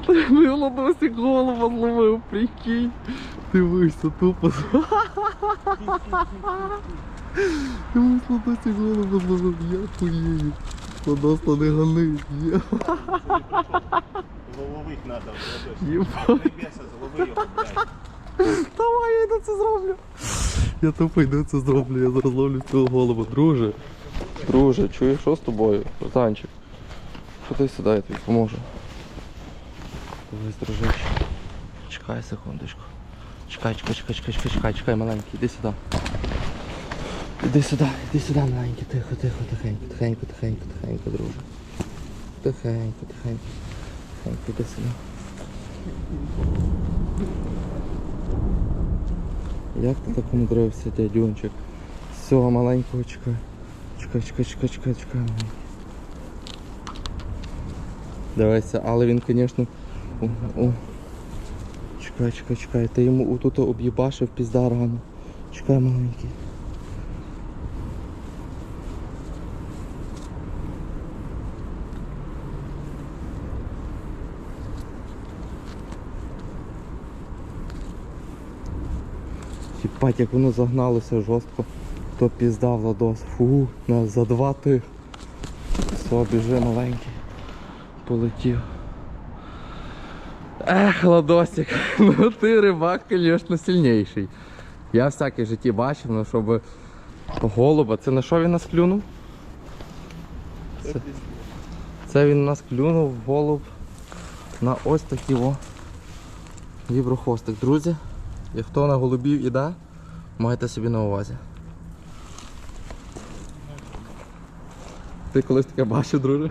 Тут Ладосик голова зловив, прикинь. Дивися, тупо. Дивись, Ладосик голова зловив, я хуєю. Ладос, не гани. Злови його, блядь. Давай, я йду це зроблю. Я тупо йду це зроблю, я зараз ловлю цього голову. Друже. Друже, чуєш, що з тобою? Братанчик. Ходи сюди, я тобі поможу. Дивись, дружище. Чекай секундочку. Чекай, чекай, чекай, чекай, чекай, чекай, чекай, маленький, іди сюди. Іди сюди, іди сюди, маленький, тихо, тихо, тихенько, тихенько, тихенько, тихенько, друже. Тихенько, тихенько, тихенько, іди сюди. Як ти так умудрився, дядюнчик? Все, маленького чекай. Чекай, чекай, чекай, чекай, чекай. маленький. Дивися, але він, звісно. О, о. Чекай, чекай, чекай. Ти йому отут об'їбашив пізда рано. Чекай, маленький. Єбать, як воно загналося жорстко, то пізда Владос. Фу, нас за два тих. Все, біжи маленький. Полетів. Ех, Ладосик, ну ти рибак, звісно, сильніший. Я всяке житті бачив, ну щоб голуба, це на що він нас клюнув? Це, це він нас клюнув голуб на ось такий о віброхвостик. Друзі, і хто на голубів іде, маєте собі на увазі. Ти колись таке бачив, друже?